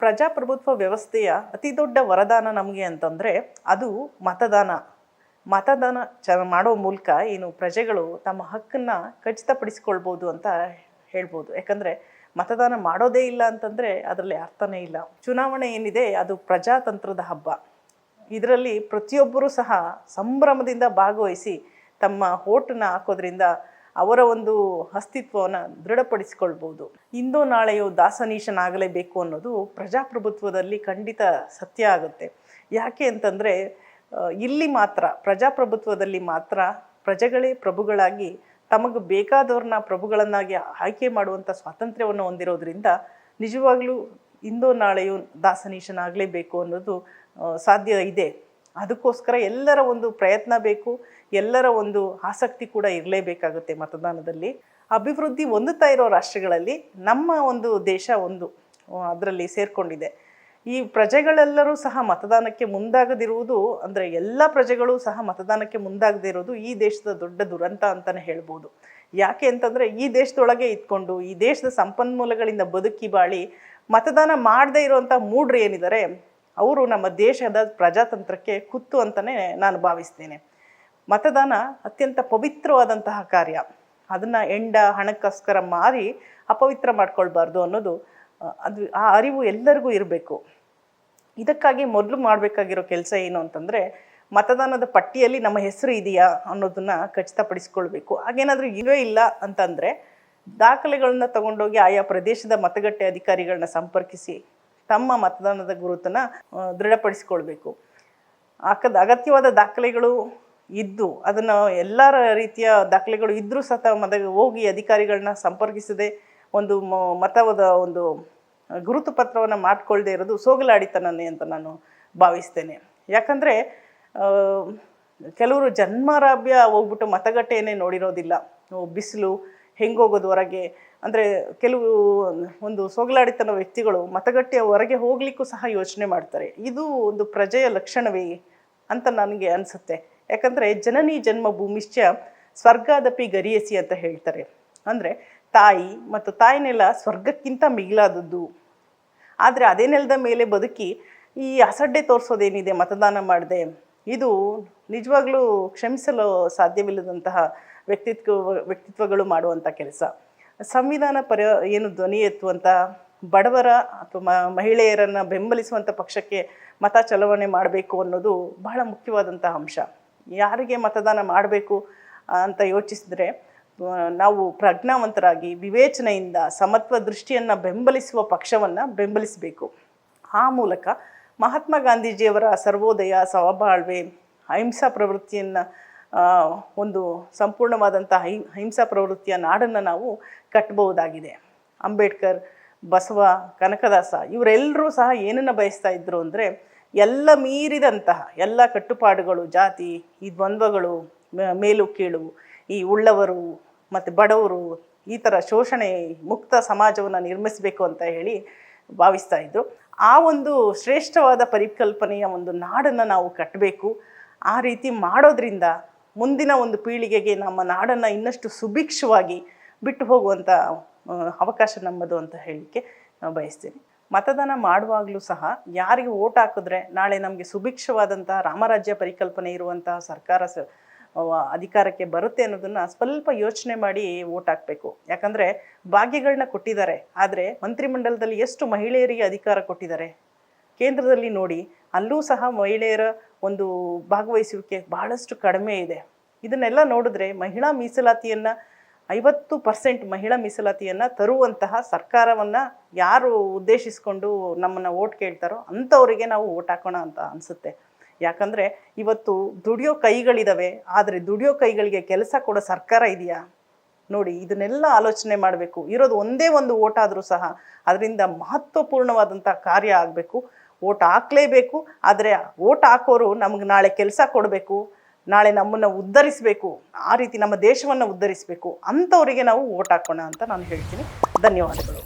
ಪ್ರಜಾಪ್ರಭುತ್ವ ವ್ಯವಸ್ಥೆಯ ಅತಿ ದೊಡ್ಡ ವರದಾನ ನಮಗೆ ಅಂತಂದರೆ ಅದು ಮತದಾನ. ಮತದಾನ ಚ ಮಾಡೋ ಮೂಲಕ ಏನು ಪ್ರಜೆಗಳು ತಮ್ಮ ಹಕ್ಕನ್ನು ಖಚಿತಪಡಿಸಿಕೊಳ್ಬೋದು ಅಂತ ಹೇಳ್ಬೋದು. ಯಾಕಂದರೆ ಮತದಾನ ಮಾಡೋದೇ ಇಲ್ಲ ಅಂತಂದರೆ ಅದರಲ್ಲಿ ಅರ್ಥನೇ ಇಲ್ಲ. ಚುನಾವಣೆ ಏನಿದೆ ಅದು ಪ್ರಜಾತಂತ್ರದ ಹಬ್ಬ. ಇದರಲ್ಲಿ ಪ್ರತಿಯೊಬ್ಬರೂ ಸಹ ಸಂಭ್ರಮದಿಂದ ಭಾಗವಹಿಸಿ ತಮ್ಮ ಓಟನ್ನು ಹಾಕೋದ್ರಿಂದ ಅವರ ಒಂದು ಅಸ್ತಿತ್ವವನ್ನು ದೃಢಪಡಿಸಿಕೊಳ್ಬೋದು ಇಂದೋ ನಾಳೆಯು ದಾಸನೀಶನಾಗಲೇಬೇಕು ಅನ್ನೋದು ಪ್ರಜಾಪ್ರಭುತ್ವದಲ್ಲಿ ಖಂಡಿತ ಸತ್ಯ ಆಗುತ್ತೆ. ಯಾಕೆ ಅಂತಂದರೆ ಇಲ್ಲಿ ಮಾತ್ರ, ಪ್ರಜಾಪ್ರಭುತ್ವದಲ್ಲಿ ಮಾತ್ರ ಪ್ರಜೆಗಳೇ ಪ್ರಭುಗಳಾಗಿ ತಮಗೆ ಬೇಕಾದವ್ರನ್ನ ಪ್ರಭುಗಳನ್ನಾಗಿ ಆಯ್ಕೆ ಮಾಡುವಂಥ ಸ್ವಾತಂತ್ರ್ಯವನ್ನು ಹೊಂದಿರೋದ್ರಿಂದ ನಿಜವಾಗ್ಲೂ ಇಂದೋ ನಾಳೆಯೂ ದಾಸನೀಶನಾಗಲೇಬೇಕು ಅನ್ನೋದು ಸಾಧ್ಯ ಇದೆ. ಅದಕ್ಕೋಸ್ಕರ ಎಲ್ಲರ ಒಂದು ಪ್ರಯತ್ನ ಬೇಕು, ಎಲ್ಲರ ಒಂದು ಆಸಕ್ತಿ ಕೂಡ ಇರಲೇಬೇಕಾಗುತ್ತೆ ಮತದಾನದಲ್ಲಿ. ಅಭಿವೃದ್ಧಿ ಹೊಂದುತ್ತಾ ಇರೋ ರಾಷ್ಟ್ರಗಳಲ್ಲಿ ನಮ್ಮ ಒಂದು ದೇಶ ಒಂದು ಅದರಲ್ಲಿ ಸೇರಿಕೊಂಡಿದೆ. ಈ ಪ್ರಜೆಗಳೆಲ್ಲರೂ ಸಹ ಮತದಾನಕ್ಕೆ ಮುಂದಾಗದಿರುವುದು, ಅಂದರೆ ಎಲ್ಲ ಪ್ರಜೆಗಳು ಸಹ ಮತದಾನಕ್ಕೆ ಮುಂದಾಗದೇ ಇರೋದು ಈ ದೇಶದ ದೊಡ್ಡ ದುರಂತ ಅಂತಲೇ ಹೇಳ್ಬೋದು. ಯಾಕೆ ಅಂತಂದರೆ ಈ ದೇಶದೊಳಗೆ ಇದ್ಕೊಂಡು, ಈ ದೇಶದ ಸಂಪನ್ಮೂಲಗಳಿಂದ ಬದುಕಿ ಬಾಳಿ ಮತದಾನ ಮಾಡದೇ ಇರುವಂಥ ಮೂಡ್ರು ಏನಿದ್ದಾರೆ ಅವರು ನಮ್ಮ ದೇಶದ ಪ್ರಜಾತಂತ್ರಕ್ಕೆ ಕುತ್ತು ಅಂತಲೇ ನಾನು ಭಾವಿಸ್ತೇನೆ. ಮತದಾನ ಅತ್ಯಂತ ಪವಿತ್ರವಾದಂತಹ ಕಾರ್ಯ. ಅದನ್ನು ಎಂಡ, ಹಣಕ್ಕೋಸ್ಕರ ಮಾರಿ ಅಪವಿತ್ರ ಮಾಡ್ಕೊಳ್ಬಾರ್ದು ಅನ್ನೋದು ಅದು ಆ ಅರಿವು ಎಲ್ಲರಿಗೂ ಇರಬೇಕು. ಇದಕ್ಕಾಗಿ ಮೊದಲು ಮಾಡಬೇಕಾಗಿರೋ ಕೆಲಸ ಏನು ಅಂತಂದರೆ, ಮತದಾನದ ಪಟ್ಟಿಯಲ್ಲಿ ನಮ್ಮ ಹೆಸರು ಇದೆಯಾ ಅನ್ನೋದನ್ನು ಖಚಿತಪಡಿಸ್ಕೊಳ್ಬೇಕು. ಹಾಗೇನಾದರೂ ಇಲ್ಲವೇ ಇಲ್ಲ ಅಂತಂದರೆ, ದಾಖಲೆಗಳನ್ನ ತಗೊಂಡೋಗಿ ಆಯಾ ಪ್ರದೇಶದ ಮತಗಟ್ಟೆ ಅಧಿಕಾರಿಗಳನ್ನ ಸಂಪರ್ಕಿಸಿ ತಮ್ಮ ಮತದಾನದ ಗುರುತನ್ನು ದೃಢಪಡಿಸಿಕೊಳ್ಬೇಕು. ಅಕ್ಕದ ಅಗತ್ಯವಾದ ದಾಖಲೆಗಳು ಇದ್ದು, ಅದನ್ನು ಎಲ್ಲ ರೀತಿಯ ದಾಖಲೆಗಳು ಇದ್ದರೂ ಸಹ ಮದ ಹೋಗಿ ಅಧಿಕಾರಿಗಳನ್ನ ಸಂಪರ್ಕಿಸದೆ ಒಂದು ಮತವದ ಒಂದು ಗುರುತು ಪತ್ರವನ್ನು ಮಾಡಿಕೊಳ್ಳದೆ ಇರೋದು ಸೋಗಲಾಡಿತನೇ ಅಂತ ನಾನು ಭಾವಿಸ್ತೇನೆ. ಯಾಕಂದರೆ ಕೆಲವರು ಜನ್ಮರಾಭ್ಯ ಹೋಗ್ಬಿಟ್ಟು ಮತಗಟ್ಟೆಯೇ ನೋಡಿರೋದಿಲ್ಲ. ಬಿಸಿಲು ಹೆಂಗೋಗೋದು ಹೊರಗೆ? ಅಂದರೆ ಕೆಲವು ಒಂದು ಸೋಗಲಾಡಿತನ ವ್ಯಕ್ತಿಗಳು ಮತಗಟ್ಟೆಯ ಹೊರಗೆ ಹೋಗ್ಲಿಕ್ಕೂ ಸಹ ಯೋಚನೆ ಮಾಡ್ತಾರೆ. ಇದು ಒಂದು ಪ್ರಜೆಯ ಲಕ್ಷಣವೇ ಅಂತ ನನಗೆ ಅನಿಸುತ್ತೆ. ಯಾಕಂದರೆ ಜನನಿ ಜನ್ಮ ಭೂಮಿಶ್ಚ ಸ್ವರ್ಗಾದಪಿ ಗರಿಯಸಿ ಅಂತ ಹೇಳ್ತಾರೆ. ಅಂದರೆ ತಾಯಿ ಮತ್ತು ತಾಯಿ ನೆಲ ಸ್ವರ್ಗಕ್ಕಿಂತ ಮಿಗಿಲಾದದ್ದು ಆದರೆ ಅದೇ ನೆಲದ ಮೇಲೆ ಬದುಕಿ ಈ ಅಸಡ್ಡೆ ತೋರಿಸೋದೇನಿದೆ ಮತದಾನ ಮಾಡದೆ? ಇದು ನಿಜವಾಗ್ಲೂ ಕ್ಷಮಿಸಲು ಸಾಧ್ಯವಿಲ್ಲದಂತಹ ವ್ಯಕ್ತಿತ್ವ, ವ್ಯಕ್ತಿತ್ವಗಳು ಮಾಡುವಂಥ ಕೆಲಸ. ಸಂವಿಧಾನ ಪರ ಏನು ಧ್ವನಿ ಎತ್ತುವಂಥ ಬಡವರ ಅಥವಾ ಮಹಿಳೆಯರನ್ನು ಬೆಂಬಲಿಸುವಂಥ ಪಕ್ಷಕ್ಕೆ ಮತ ಚಲಾವಣೆ ಮಾಡಬೇಕು ಅನ್ನೋದು ಬಹಳ ಮುಖ್ಯವಾದಂಥ ಅಂಶ. ಯಾರಿಗೆ ಮತದಾನ ಮಾಡಬೇಕು ಅಂತ ಯೋಚಿಸಿದ್ರೆ ನಾವು ಪ್ರಜ್ಞಾವಂತರಾಗಿ, ವಿವೇಚನೆಯಿಂದ, ಸಮತ್ವ ದೃಷ್ಟಿಯನ್ನು ಬೆಂಬಲಿಸುವ ಪಕ್ಷವನ್ನು ಬೆಂಬಲಿಸಬೇಕು. ಆ ಮೂಲಕ ಮಹಾತ್ಮ ಗಾಂಧೀಜಿಯವರ ಸರ್ವೋದಯ, ಸವಬಾಳ್ವೆ, ಅಹಿಂಸಾ ಪ್ರವೃತ್ತಿಯನ್ನು ಒಂದು ಸಂಪೂರ್ಣವಾದಂಥ ಹೈ ಹಿಂಸಾ ಪ್ರವೃತ್ತಿಯ ನಾಡನ್ನು ನಾವು ಕಟ್ಟಬಹುದಾಗಿದೆ. ಅಂಬೇಡ್ಕರ್, ಬಸವ, ಕನಕದಾಸ ಇವರೆಲ್ಲರೂ ಸಹ ಏನನ್ನು ಬಯಸ್ತಾ ಇದ್ರು ಅಂದರೆ ಎಲ್ಲ ಮೀರಿದಂತಹ ಎಲ್ಲ ಕಟ್ಟುಪಾಡುಗಳು, ಜಾತಿ, ಈ ದ್ವಂದ್ವಗಳು ಮೇಲು ಕೀಳು, ಈ ಉಳ್ಳವರು ಮತ್ತು ಬಡವರು ಈ ಥರ ಶೋಷಣೆ ಮುಕ್ತ ಸಮಾಜವನ್ನು ನಿರ್ಮಿಸಬೇಕು ಅಂತ ಹೇಳಿ ಭಾವಿಸ್ತಾ ಇದ್ರು. ಆ ಒಂದು ಶ್ರೇಷ್ಠವಾದ ಪರಿಕಲ್ಪನೆಯ ಒಂದು ನಾಡನ್ನು ನಾವು ಕಟ್ಟಬೇಕು ಆ ರೀತಿ ಮಾಡೋದ್ರಿಂದ ಮುಂದಿನ ಒಂದು ಪೀಳಿಗೆಗೆ ನಮ್ಮ ನಾಡನ್ನು ಇನ್ನಷ್ಟು ಸುಭಿಕ್ಷವಾಗಿ ಬಿಟ್ಟು ಹೋಗುವಂಥ ಅವಕಾಶ ನಮ್ಮದು ಅಂತ ಹೇಳಲಿಕ್ಕೆ ನಾವು ಬಯಸ್ತೀನಿ. ಮತದಾನ ಮಾಡುವಾಗಲೂ ಸಹ ಯಾರಿಗೆ ಓಟ್ ಹಾಕಿದ್ರೆ ನಾಳೆ ನಮಗೆ ಸುಭಿಕ್ಷವಾದಂತಹ ರಾಮರಾಜ್ಯ ಪರಿಕಲ್ಪನೆ ಇರುವಂತಹ ಸರ್ಕಾರ ಅಧಿಕಾರಕ್ಕೆ ಬರುತ್ತೆ ಅನ್ನೋದನ್ನ ಸ್ವಲ್ಪ ಯೋಚನೆ ಮಾಡಿ ಓಟ್ ಹಾಕಬೇಕು. ಯಾಕಂದರೆ ಭಾಗ್ಯಗಳನ್ನ ಕೊಟ್ಟಿದ್ದಾರೆ, ಆದರೆ ಮಂತ್ರಿಮಂಡಲದಲ್ಲಿ ಎಷ್ಟು ಮಹಿಳೆಯರಿಗೆ ಅಧಿಕಾರ ಕೊಟ್ಟಿದ್ದಾರೆ? ಕೇಂದ್ರದಲ್ಲಿ ನೋಡಿ ಅಲ್ಲೂ ಸಹ ಮಹಿಳೆಯರ ಒಂದು ಭಾಗವಹಿಸುವಿಕೆ ಬಹಳಷ್ಟು ಕಡಿಮೆ ಇದೆ. ಇದನ್ನೆಲ್ಲ ನೋಡಿದ್ರೆ ಮಹಿಳಾ ಮೀಸಲಾತಿಯನ್ನು ಐವತ್ತು ಪರ್ಸೆಂಟ್ ಮಹಿಳಾ ಮೀಸಲಾತಿಯನ್ನು ತರುವಂತಹ ಸರ್ಕಾರವನ್ನು ಯಾರು ಉದ್ದೇಶಿಸಿಕೊಂಡು ನಮ್ಮನ್ನು ಓಟ್ ಕೇಳ್ತಾರೋ ಅಂಥವರಿಗೆ ನಾವು ಓಟ್ ಹಾಕೋಣ ಅಂತ ಅನಿಸುತ್ತೆ. ಯಾಕಂದರೆ ಇವತ್ತು ದುಡಿಯೋ ಕೈಗಳಿದಾವೆ, ಆದರೆ ದುಡಿಯೋ ಕೈಗಳಿಗೆ ಕೆಲಸ ಕೊಡೋ ಸರ್ಕಾರ ಇದೆಯಾ? ನೋಡಿ, ಇದನ್ನೆಲ್ಲ ಆಲೋಚನೆ ಮಾಡಬೇಕು. ಇರೋದು ಒಂದೇ ಒಂದು ಓಟ್ ಆದರೂ ಸಹ, ಅದರಿಂದ ಮಹತ್ವಪೂರ್ಣವಾದಂಥ ಕಾರ್ಯ ಆಗಬೇಕು. ಓಟ್ ಹಾಕಲೇಬೇಕು, ಆದರೆ ಓಟ್ ಹಾಕೋರು ನಮಗೆ ನಾಳೆ ಕೆಲಸ ಕೊಡಬೇಕು, ನಾಳೆ ನಮ್ಮನ್ನು ಉದ್ಧರಿಸಬೇಕು, ಆ ರೀತಿ ನಮ್ಮ ದೇಶವನ್ನು ಉದ್ಧರಿಸಬೇಕು, ಅಂಥವರಿಗೆ ನಾವು ಓಟ್ ಹಾಕೋಣ ಅಂತ ನಾನು ಹೇಳ್ತೀನಿ. ಧನ್ಯವಾದಗಳು.